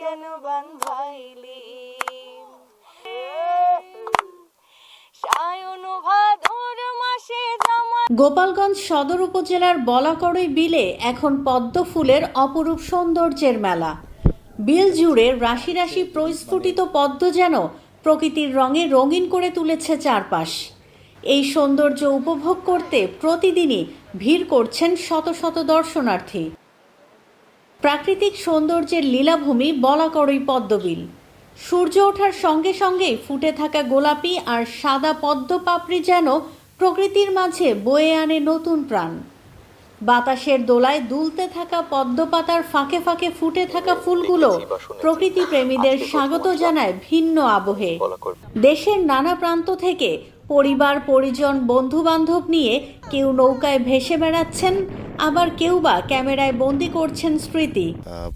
কেন বান্ধাইলি গোপালগঞ্জ সদর উপজেলার বলাকড়ই বিলে এখন পদ্ম ফুলের অপরূপ সৌন্দর্যের মেলা। বিল জুড়ে রাশি রাশি প্রস্ফুটিত পদ্ম যেন প্রকৃতির রঙে রঙিন করে তুলেছে চারপাশ। এই সৌন্দর্য উপভোগ করতে প্রতিদিনই ভিড় করছেন শত শত দর্শনার্থী। প্রাকৃতিক সৌন্দর্যের লীলাভূমি বলাকড়ই পদ্মবিল। সূর্য ওঠার সঙ্গে সঙ্গেই ফুটে থাকা গোলাপি আর সাদা পদ্ম পাপড়ি যেন প্রকৃতির মাঝে বয়ে আনে নতুন প্রাণ। বাতাসের দোলায় দুলতে থাকা পদ্ম পাতার ফাঁকে ফাঁকে ফুটে থাকা ফুলগুলো প্রকৃতি প্রেমীদের স্বাগত জানায় ভিন্ন আবহে। দেশের নানা প্রান্ত থেকে পরিবার, পরিজন বন্ধু বান্ধব নিয়ে কেউ নৌকায় ভেসে বেড়াচ্ছেন, আবার কেউ বা ক্যামেরায় বন্দি করছেন স্মৃতি।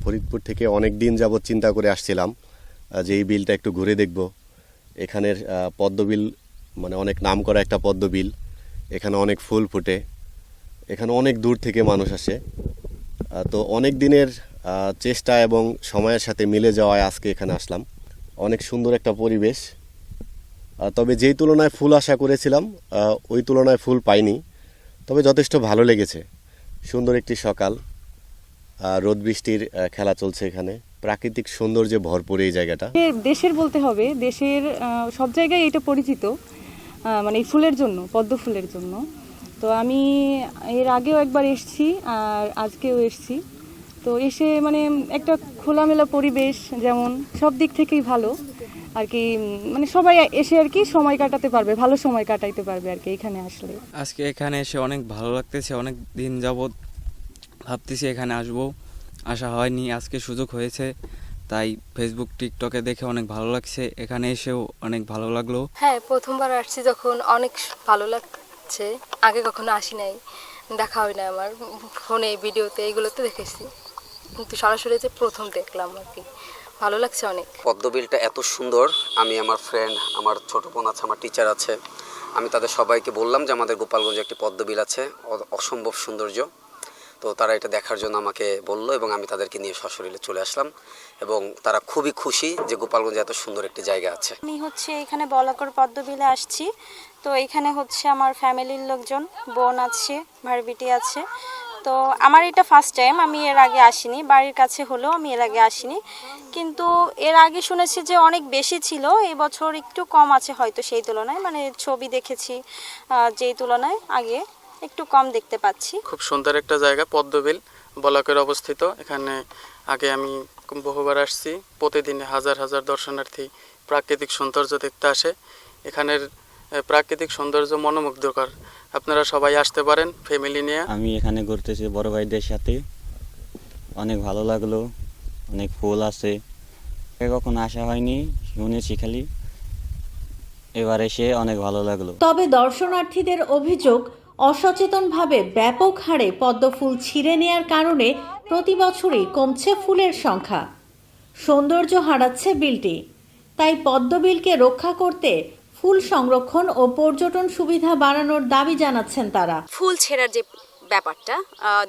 ফরিদপুর থেকে অনেক দিন যাবৎ চিন্তা করে আসছিলাম যে এই বিলটা একটু ঘুরে দেখব। এখানের পদ্মবিল মানে অনেক নাম করা একটা পদ্মবিল, এখানে অনেক ফুল ফুটে, এখানে অনেক দূর থেকে মানুষ আসে। তো অনেক দিনের চেষ্টা এবং সময়ের সাথে মিলে যাওয়ায় আজকে এখানে আসলাম। অনেক সুন্দর একটা পরিবেশ তবে যেই তুলনায় ফুল আশা করেছিলাম ওই তুলনায় ফুল পাইনি। তবে যথেষ্ট ভালো লেগেছে। সুন্দর একটি সকাল রোদ বৃষ্টির খেলা চলছে এখানে। প্রাকৃতিক সৌন্দর্যে ভরপুর এই জায়গাটা। দেশের বলতে হবে, দেশের সব জায়গায় এটা পরিচিত মানে এই ফুলের জন্য, পদ্ম ফুলের জন্য। তো আমি এর আগেও একবার এসেছি, আর আজকেও এসেছি। তো এসে মানে একটা খোলামেলা পরিবেশ যেমন সব দিক থেকেই ভালো আর কি মানে সবাই এসে আর কি সময় কাটাতে পারবে ভালো সময় কাটাইতে পারবে আর কি এখানে আসলে। আজকে এখানে এসে অনেক ভালো লাগতেছে অনেক দিন যাবৎ ভাবতেছি এখানে আসব। আসা হয়নি আজকে সুযোগ হয়েছে তাই ফেসবুক টিকটকে দেখে অনেক ভালো লাগছে। এখানে এসেও অনেক ভালো লাগল। হ্যাঁ প্রথমবার আসছি যখন অনেক ভালো লাগছে আগে কখনো আসি নাই দেখা হয় না আমার ফোনে ভিডিওতে এগুলোতে দেখেছি। কিন্তু সরাসরি যে প্রথম দেখলাম আর কি। ভালো লাগছে অনেক। পদ্মবিলটা এত সুন্দর। আমি আমার ফ্রেন্ড আমার ছোট বোন আছে আমার টিচার আছে। আমি তাদের সবাইকে বললাম যে আমাদের গোপালগঞ্জে একটি পদ্মবিল আছে অ- অসম্ভব সৌন্দর্য। তো তারা এটা দেখার জন্য আমাকে বলল এবং আমি তাদেরকে নিয়ে সশরীরে চলে আসলাম। এবং তারা খুবই খুশি যে গোপালগঞ্জে এত সুন্দর একটি জায়গা আছে। আমি হচ্ছে এখানে বলাকর পদ্মবিলে আসছি। তো এখানে হচ্ছে আমার ফ্যামিলির লোকজন বোন আছে ভারবিটি আছে। তো আমার এটা ফার্স্ট টাইম আমি এর আগে আসিনি, বাড়ির কাছে হলেও আমি এর আগে আসিনি। কিন্তু এর আগে শুনেছি যে অনেক বেশি ছিল এই বছর একটু কম আছে হয়তো সেই তুলনায় মানে ছবি দেখেছি যেই তুলনায় আগে একটু কম দেখতে পাচ্ছি। খুব সুন্দর একটা জায়গা, পদ্মবিল বলাকের অবস্থিত। এখানে আগে আমি বহুবার আসছি, প্রতিদিনে হাজার হাজার দর্শনার্থী প্রাকৃতিক সৌন্দর্য দেখতে আসে। এখানের প্রাকৃতিক সৌন্দর্য মনোমুগ্ধকর। আপনারা সবাই আসতে পারেন ফ্যামিলি নিয়ে। আমি এখানে ঘুরতেছি বড় ভাইদের সাথে। অনেক ভালো লাগল অনেক ফুল আছে। কখনো আসা হয়নি শুনেছি খালি। এবার এসে অনেক ভালো লাগল। তবে দর্শনার্থীদের অভিযোগ অসচেতনভাবে ব্যাপক হারে পদ্ম ফুল ছিঁড়ে নেয়ার কারণে প্রতি বছরই কমছে ফুলের সংখ্যা। সৌন্দর্য হারাচ্ছে বিলটি। তাই পদ্মবিলকে রক্ষা করতে ফুল সংরক্ষণ ও পর্যটন সুবিধা বাড়ানোর দাবি জানাচ্ছেন তারা। ফুল ছেঁড়ার যে ব্যাপারটা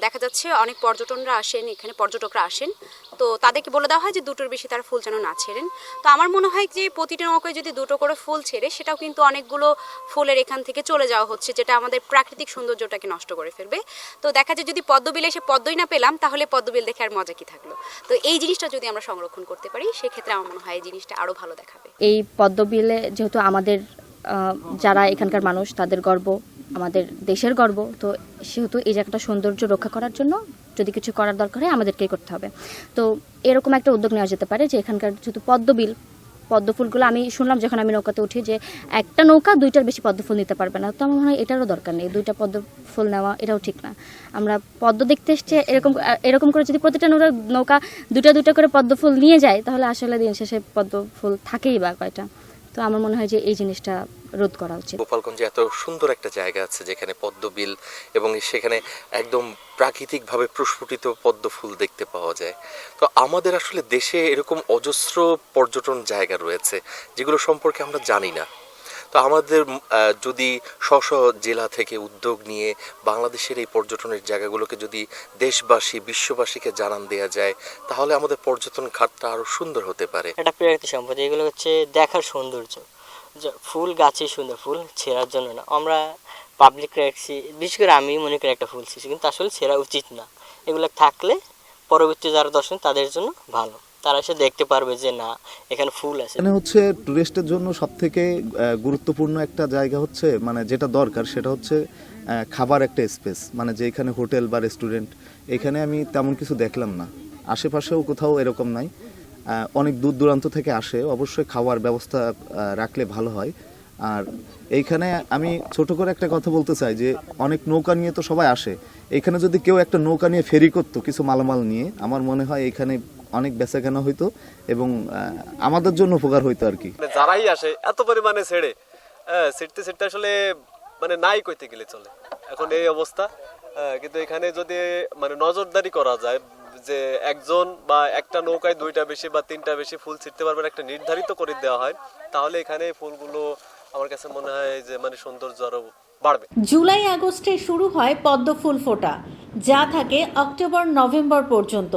দেখা যাচ্ছে অনেক পর্যটনরা আসেন, এখানে পর্যটকরা আসেন। তো তাদেরকে বলে দেওয়া হয় যে দুটোর বেশি তারা ফুল যেন না ছেড়েন। তো আমার মনে হয় যে প্রতিটা নৌকায় যদি দুটো করে ফুল ছেড়ে, সেটাও কিন্তু অনেকগুলো ফুলের এখান থেকে চলে যাওয়া হচ্ছে, যেটা আমাদের প্রাকৃতিক সৌন্দর্যটাকে নষ্ট করে ফেলবে। তো দেখা যায় যদি পদ্মবিলে এসে পদ্মই না পেলাম, তাহলে পদ্মবিল দেখে আর মজা কি থাকল? তো এই জিনিসটা যদি আমরা সংরক্ষণ করতে পারি, সেক্ষেত্রে আমার মনে হয় এই জিনিসটা আরও ভালো দেখাবে। এই পদ্মবিলে যেহেতু আমাদের যারা এখানকার মানুষ, তাদের গর্ব, আমাদের দেশের গর্ব, তো সেহেতু এই জায়গাটা সৌন্দর্য রক্ষা করার জন্য যদি কিছু করার দরকার হয়, আমাদেরকেই করতে হবে। তো এরকম একটা উদ্যোগ নেওয়া যেতে পারে যে এখানকার যেহেতু পদ্মবিল পদ্ম ফুলগুলো আমি শুনলাম যখন আমি নৌকাতে উঠি যে একটা নৌকা দুইটার বেশি পদ্ম ফুল নিতে পারবে না। তো আমার মনে হয় এটারও দরকার নেই। দুইটা পদ্ম ফুল নেওয়া এটাও ঠিক না। আমরা পদ্ম দেখতে এসছে, এরকম এরকম করে যদি প্রতিটা নৌকা নৌকা দুটা দুটা করে পদ্ম ফুল নিয়ে যায়, তাহলে আসলে দিন শেষে পদ্ম ফুল থাকেই বা কয়টা। তো আমার মনে হয় যে এই জিনিসটা রোধ করা উচিত। গোপালগঞ্জে এত সুন্দর একটা জায়গা আছে যেখানে পদ্মবিল এবং সেখানে একদম প্রাকৃতিকভাবে প্রস্ফুটিত পদ্ম ফুল দেখতে পাওয়া যায়। তো আমাদের আসলে দেশে এরকম অজস্র পর্যটন জায়গা রয়েছে যেগুলো সম্পর্কে আমরা জানি না। তো আমাদের যদি স্ব জেলা থেকে উদ্যোগ নিয়ে বাংলাদেশের এই পর্যটনের জায়গাগুলোকে যদি দেশবাসী, বিশ্ববাসীকে জানান দেওয়া যায়, তাহলে আমাদের পর্যটন খাতটা আরও সুন্দর হতে পারে। এটা প্রাকৃতিক সম্পদ, এগুলো হচ্ছে দেখার সৌন্দর্য। ফুল গাছে সুন্দর, ফুল ছেঁড়ার জন্য না। আমরা পাবলিক রাখছি, বিশেষ করে আমি মনে করি একটা ফুল ছিঁড়ছি, কিন্তু আসলে ছেঁড়া উচিত না। এগুলো থাকলে পরবর্তী যারা দর্শন, তাদের জন্য ভালো। তারা এসে দেখতে পারবে যে না, এখানে ফুল আছে। এখানে হচ্ছে টুরিস্টের জন্য সব থেকে গুরুত্বপূর্ণ একটা জায়গা হচ্ছে মানে যেটা দরকার সেটা হচ্ছে খাবার একটা স্পেস মানে যে এখানে হোটেল বা রেস্টুরেন্ট এখানে আমি তেমন কিছু দেখলাম না। আশেপাশেও কোথাও এরকম নাই। অনেক দূর দূরান্ত থেকে আসে, অবশ্যই খাওয়ার ব্যবস্থা রাখলে ভালো হয়। আর এইখানে আমি ছোট করে একটা কথা বলতে চাই যে, অনেক নৌকা নিয়ে তো সবাই আসে। এখানে যদি কেউ একটা নৌকা নিয়ে ফেরি করতো কিছু মালামাল নিয়ে, আমার মনে হয় এখানে অনেক বেচাকেনা হইতো এবং আমাদের জন্য উপকার হইতো আর কি। মানে যারাই আসে এত পরিমাণে ছেড়ে হ্যাঁ ছিটতে ছিটতে আসলে মানে নাই কইতে গেলে চলে। এখন এই অবস্থা হ্যাঁ, কিন্তু এখানে যদি মানে নজরদারি করা যায় যে একজন বা একটা নৌকায় দুইটা বেশি বা তিনটা বেশি ফুল ছিটতে পারবেন একটা নির্ধারিত করে দেওয়া হয় তাহলে এখানে ফুলগুলো আমার কাছে মনে হয় যে মানে সৌন্দর্য আরও বাড়বে। জুলাই আগস্টে শুরু হয় পদ্ম ফুল ফোটা যা থাকে অক্টোবর নভেম্বর পর্যন্ত।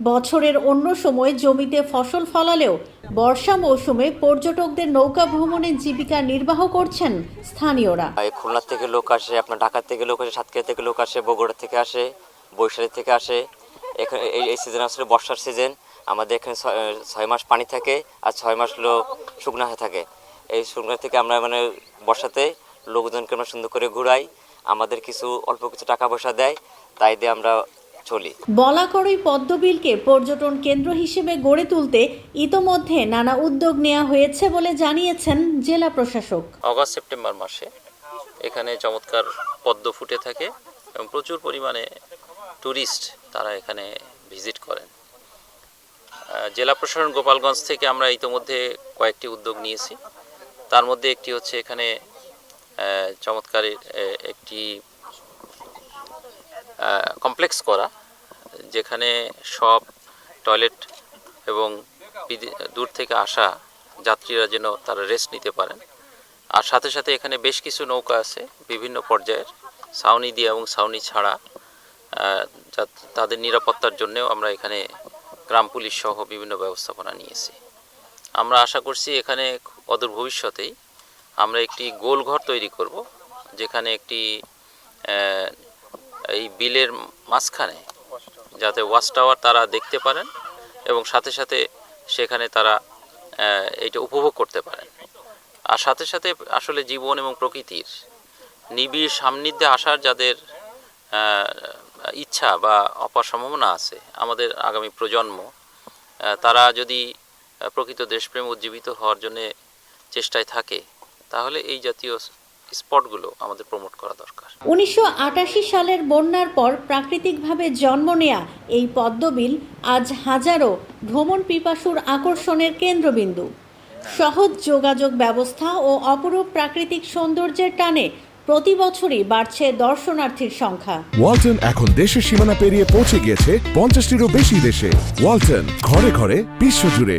বছরের অন্য সময় জমিতে ফসল ফলালেও বর্ষা মৌসুমে পর্যটকদের নৌকা ভ্রমণে জীবিকা নির্বাহ করছেন স্থানীয়রা। খুলনা থেকে লোক আসে, আপনার ঢাকা থেকে লোক আসে, সাতক্ষীরা থেকে লোক আসে, বগুড়া থেকে আসে বৈশালী থেকে আসে। এখানে এই সিজন আসলে বর্ষার সিজন আমাদের এখানে ছয় মাস পানি থাকে আর ছয় মাস লোক শুকনা হয়ে থাকে। এই শুকনা থেকে আমরা মানে বর্ষাতে লোকজনকে আমরা সুন্দর করে ঘুরাই। আমাদের কিছু অল্প কিছু টাকা পয়সা দেয়, তাই দিয়ে আমরা চলি। বলাকড়ই পদ্মবিলকে পর্যটন কেন্দ্র হিসেবে গড়ে তুলতে ইতোমধ্যে নানা উদ্যোগ নেওয়া হয়েছে বলে জানিয়েছেন জেলা প্রশাসক। অগস্ট সেপ্টেম্বর মাসে এখানে চমৎকার পদ্ম ফুটে থাকে এবং প্রচুর পরিমাণে ট্যুরিস্ট তারা এখানে ভিজিট করেন। জেলা প্রশাসন গোপালগঞ্জ থেকে আমরা ইতোমধ্যে কয়েকটি উদ্যোগ নিয়েছি। তার মধ্যে একটি হচ্ছে এখানে আহ, চমৎকার এ- এ- একটি কমপ্লেক্স করা, যেখানে সব টয়লেট এবং দূর থেকে আসা যাত্রীরা যেন তারা রেস্ট নিতে পারেন। আর সাথে সাথে এখানে বেশ কিছু নৌকা আছে, বিভিন্ন পর্যায়ের, ছাউনি দিয়ে এবং ছাউনি ছাড়া। তাদের নিরাপত্তার জন্যেও আমরা এখানে গ্রাম পুলিশ সহ বিভিন্ন ব্যবস্থাপনা নিয়েছি। আমরা আশা করছি এখানে অদূর ভবিষ্যতেই আমরা একটি গোলঘর তৈরি করব, যেখানে একটি এই বিলের মাঝখানে, যাতে ওয়াচ টাওয়ার তারা দেখতে পারেন এবং সাথে সাথে সেখানে তারা এইটা উপভোগ করতে পারেন। আর সাথে সাথে আসলে জীবন এবং প্রকৃতির নিবিড় সান্নিধ্যে আসার যাদের ইচ্ছা বা অপার সম্ভাবনা আছে, আমাদের আগামী প্রজন্ম তারা যদি প্রকৃত দেশপ্রেম উজ্জীবিত হওয়ার জন্য চেষ্টায় থাকে, তাহলে এই জাতীয় স্পটগুলো আমাদের প্রমোট করা দরকার। উনিশশো সালের বন্যার পর প্রাকৃতিকভাবে জন্ম নেয়া এই পদ্মবিল আজ হাজারো ভ্রমণ পিপাসুর আকর্ষণের কেন্দ্রবিন্দু। সহজ যোগাযোগ ব্যবস্থা ও অপরূপ প্রাকৃতিক সৌন্দর্যের টানে প্রতি বছরই বাড়ছে দর্শনার্থীর সংখ্যা। ওয়ালটন এখন দেশের সীমানা পেরিয়ে পৌঁছে গিয়েছে পঞ্চাশটিরও বেশি দেশে। ওয়ালটন ঘরে ঘরে বিশ্বজুড়ে।